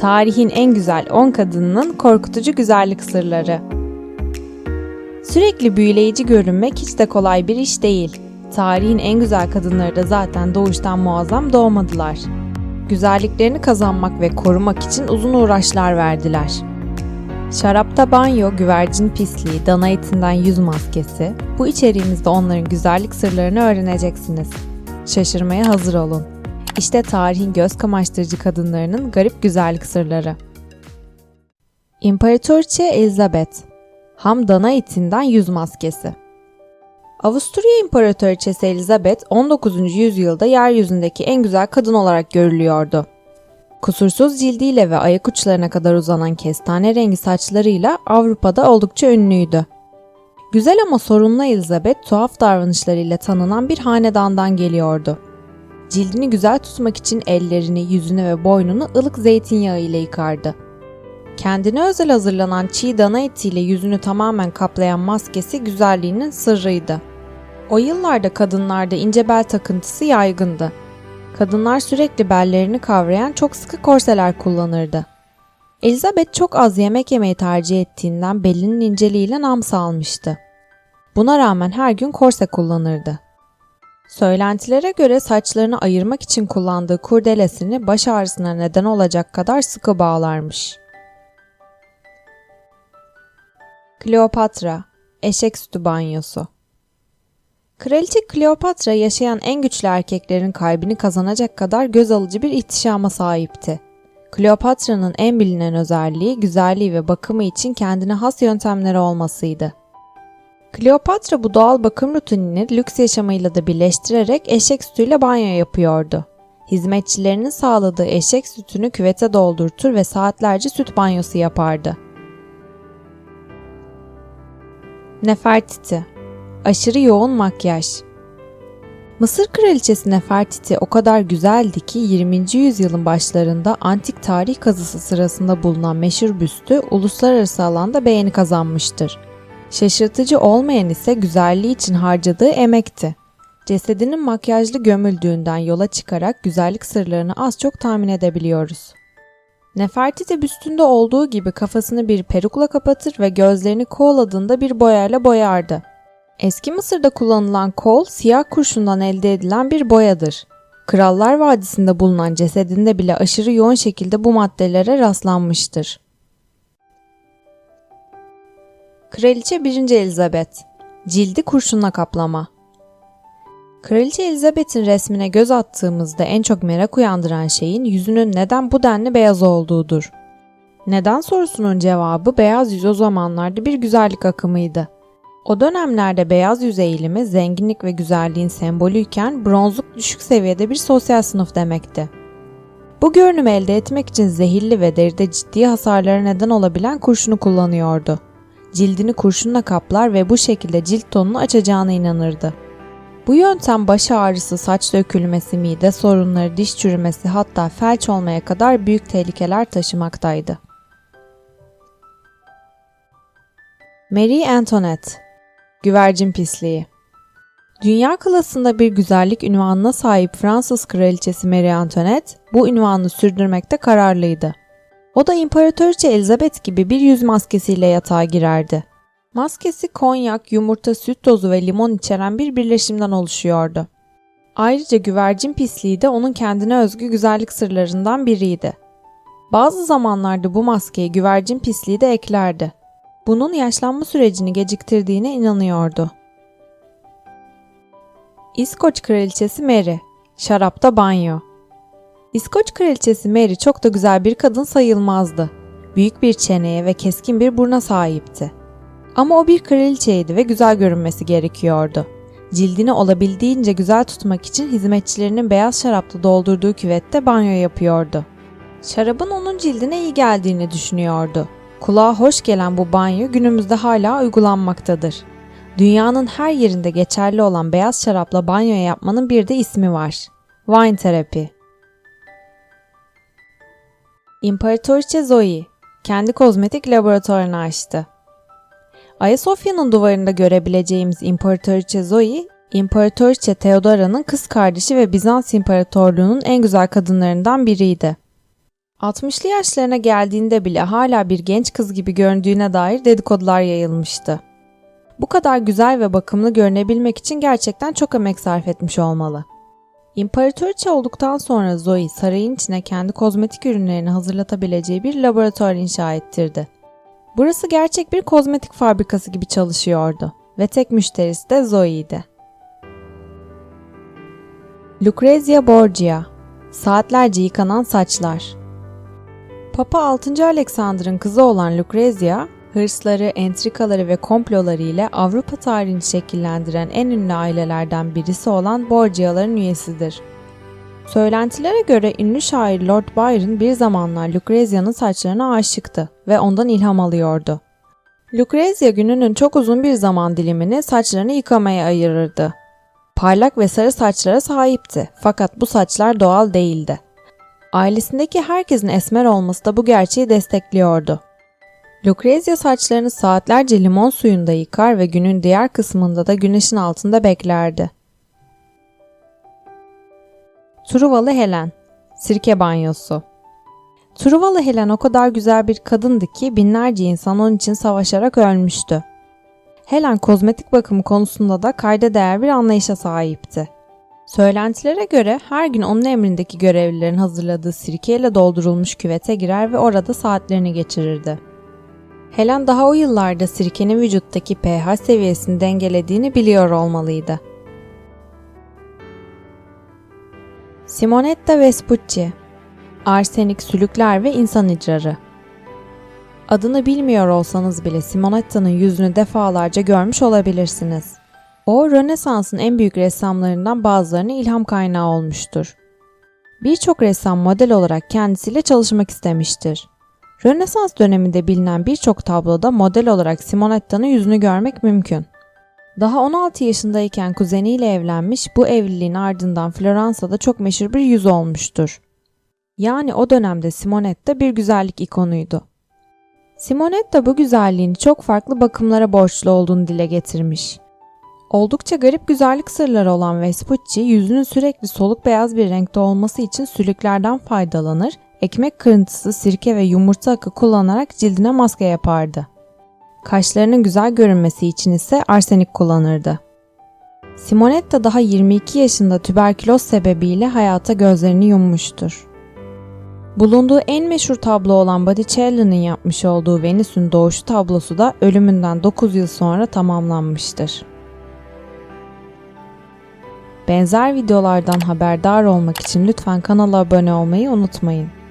Tarihin en güzel 10 kadınının korkutucu güzellik sırları. Sürekli büyüleyici görünmek hiç de kolay bir iş değil. Tarihin en güzel kadınları da zaten doğuştan muazzam doğmadılar. Güzelliklerini kazanmak ve korumak için uzun uğraşlar verdiler. Şarapta banyo, güvercin pisliği, dana etinden yüz maskesi, bu içeriğimizde onların güzellik sırlarını öğreneceksiniz. Şaşırmaya hazır olun. İşte tarihin göz kamaştırıcı kadınlarının garip güzellik sırları. İmparatoriçe Elizabeth Ham dana etinden yüz maskesi Avusturya İmparatoriçesi Elizabeth 19. yüzyılda yeryüzündeki en güzel kadın olarak görülüyordu. Kusursuz cildiyle ve ayak uçlarına kadar uzanan kestane rengi saçlarıyla Avrupa'da oldukça ünlüydü. Güzel ama sorunlu Elizabeth tuhaf davranışlarıyla tanınan bir hanedandan geliyordu. Cildini güzel tutmak için ellerini, yüzünü ve boynunu ılık zeytinyağı ile yıkardı. Kendine özel hazırlanan çiğ dana etiyle yüzünü tamamen kaplayan maskesi güzelliğinin sırrıydı. O yıllarda kadınlarda ince bel takıntısı yaygındı. Kadınlar sürekli bellerini kavrayan çok sıkı korseler kullanırdı. Elizabeth çok az yemek yemeyi tercih ettiğinden belinin inceliğiyle nam salmıştı. Buna rağmen her gün korse kullanırdı. Söylentilere göre saçlarını ayırmak için kullandığı kurdelesini baş ağrısına neden olacak kadar sıkı bağlarmış. Kleopatra, eşek sütü banyosu. Kraliçe Kleopatra yaşayan en güçlü erkeklerin kalbini kazanacak kadar göz alıcı bir ihtişama sahipti. Kleopatra'nın en bilinen özelliği güzelliği ve bakımı için kendine has yöntemleri olmasıydı. Kleopatra bu doğal bakım rutinini lüks yaşamıyla da birleştirerek eşek sütüyle banyo yapıyordu. Hizmetçilerinin sağladığı eşek sütünü küvete doldurtur ve saatlerce süt banyosu yapardı. Nefertiti Aşırı yoğun makyaj Mısır kraliçesi Nefertiti o kadar güzeldi ki 20. yüzyılın başlarında antik tarih kazısı sırasında bulunan meşhur büstü uluslararası alanda beğeni kazanmıştır. Şaşırtıcı olmayan ise güzelliği için harcadığı emekti. Cesedinin makyajlı gömüldüğünden yola çıkarak güzellik sırlarını az çok tahmin edebiliyoruz. Nefertiti büstünde olduğu gibi kafasını bir perukla kapatır ve gözlerini kol adında bir boyayla boyardı. Eski Mısır'da kullanılan kol siyah kurşundan elde edilen bir boyadır. Krallar Vadisi'nde bulunan cesedinde bile aşırı yoğun şekilde bu maddelere rastlanmıştır. Kraliçe 1. Elizabeth Cildi kurşunla kaplama Kraliçe Elizabeth'in resmine göz attığımızda en çok merak uyandıran şeyin yüzünün neden bu denli beyaz olduğudur. Neden sorusunun cevabı beyaz yüz o zamanlarda bir güzellik akımıydı. O dönemlerde beyaz yüz eğilimi zenginlik ve güzelliğin sembolüyken bronzluk düşük seviyede bir sosyal sınıf demekti. Bu görünümü elde etmek için zehirli ve deride ciddi hasarlara neden olabilen kurşunu kullanıyordu. Cildini kurşunla kaplar ve bu şekilde cilt tonunu açacağına inanırdı. Bu yöntem baş ağrısı, saç dökülmesi, mide sorunları, diş çürümesi hatta felç olmaya kadar büyük tehlikeler taşımaktaydı. Marie Antoinette Güvercin pisliği Dünya klasında bir güzellik ünvanına sahip Fransız kraliçesi Marie Antoinette bu ünvanı sürdürmekte kararlıydı. O da İmparatoriçe Elizabeth gibi bir yüz maskesiyle yatağa girerdi. Maskesi konyak, yumurta, süt tozu ve limon içeren bir birleşimden oluşuyordu. Ayrıca güvercin pisliği de onun kendine özgü güzellik sırlarından biriydi. Bazı zamanlarda bu maskeye güvercin pisliği de eklerdi. Bunun yaşlanma sürecini geciktirdiğine inanıyordu. İskoç Kraliçesi Mary Şarapta banyo İskoç Kraliçesi Mary çok da güzel bir kadın sayılmazdı. Büyük bir çeneye ve keskin bir burna sahipti. Ama o bir kraliçeydi ve güzel görünmesi gerekiyordu. Cildini olabildiğince güzel tutmak için hizmetçilerinin beyaz şarapla doldurduğu küvette banyo yapıyordu. Şarabın onun cildine iyi geldiğini düşünüyordu. Kulağa hoş gelen bu banyo günümüzde hala uygulanmaktadır. Dünyanın her yerinde geçerli olan beyaz şarapla banyo yapmanın bir de ismi var. Wine terapi. İmparatoriçe Zoe kendi kozmetik laboratuvarını açtı. Ayasofya'nın duvarında görebileceğimiz İmparatoriçe Zoe, İmparatoriçe Theodora'nın kız kardeşi ve Bizans İmparatorluğu'nun en güzel kadınlarından biriydi. 60'lı yaşlarına geldiğinde bile hala bir genç kız gibi göründüğüne dair dedikodular yayılmıştı. Bu kadar güzel ve bakımlı görünebilmek için gerçekten çok emek sarf etmiş olmalı. İmparatoriçe olduktan sonra Zoe sarayın içine kendi kozmetik ürünlerini hazırlatabileceği bir laboratuvar inşa ettirdi. Burası gerçek bir kozmetik fabrikası gibi çalışıyordu ve tek müşterisi de Zoe'ydi. Lucrezia Borgia Saatlerce yıkanan saçlar Papa 6. Alexander'ın kızı olan Lucrezia, hırsları, entrikaları ve komploları ile Avrupa tarihini şekillendiren en ünlü ailelerden birisi olan Borgia'ların üyesidir. Söylentilere göre ünlü şair Lord Byron bir zamanlar Lucrezia'nın saçlarına aşıktı ve ondan ilham alıyordu. Lucrezia gününün çok uzun bir zaman dilimini saçlarını yıkamaya ayırırdı. Parlak ve sarı saçlara sahipti fakat bu saçlar doğal değildi. Ailesindeki herkesin esmer olması da bu gerçeği destekliyordu. Lucrezia saçlarını saatlerce limon suyunda yıkar ve günün diğer kısmında da güneşin altında beklerdi. Truvalı Helen Sirke banyosu Truvalı Helen o kadar güzel bir kadındı ki binlerce insan onun için savaşarak ölmüştü. Helen kozmetik bakımı konusunda da kayda değer bir anlayışa sahipti. Söylentilere göre her gün onun emrindeki görevlilerin hazırladığı sirkeyle doldurulmuş küvete girer ve orada saatlerini geçirirdi. Helen daha o yıllarda sirkenin vücuttaki pH seviyesini dengelediğini biliyor olmalıydı. Simonetta Vespucci Arsenik sülükler ve insan idrarı Adını bilmiyor olsanız bile Simonetta'nın yüzünü defalarca görmüş olabilirsiniz. O, Rönesans'ın en büyük ressamlarından bazılarına ilham kaynağı olmuştur. Birçok ressam model olarak kendisiyle çalışmak istemiştir. Rönesans döneminde bilinen birçok tabloda model olarak Simonetta'nın yüzünü görmek mümkün. Daha 16 yaşındayken kuzeniyle evlenmiş, bu evliliğin ardından Floransa'da çok meşhur bir yüz olmuştur. Yani o dönemde Simonetta bir güzellik ikonuydu. Simonetta bu güzelliğini çok farklı bakımlara borçlu olduğunu dile getirmiş. Oldukça garip güzellik sırları olan Vespucci, yüzünün sürekli soluk beyaz bir renkte olması için sülüklerden faydalanır, ekmek kırıntısı, sirke ve yumurta akı kullanarak cildine maske yapardı. Kaşlarının güzel görünmesi için ise arsenik kullanırdı. Simonetta daha 22 yaşında tüberküloz sebebiyle hayata gözlerini yummuştur. Bulunduğu en meşhur tablo olan Botticelli'nin yapmış olduğu Venüs'ün doğuşu tablosu da ölümünden 9 yıl sonra tamamlanmıştır. Benzer videolardan haberdar olmak için lütfen kanala abone olmayı unutmayın.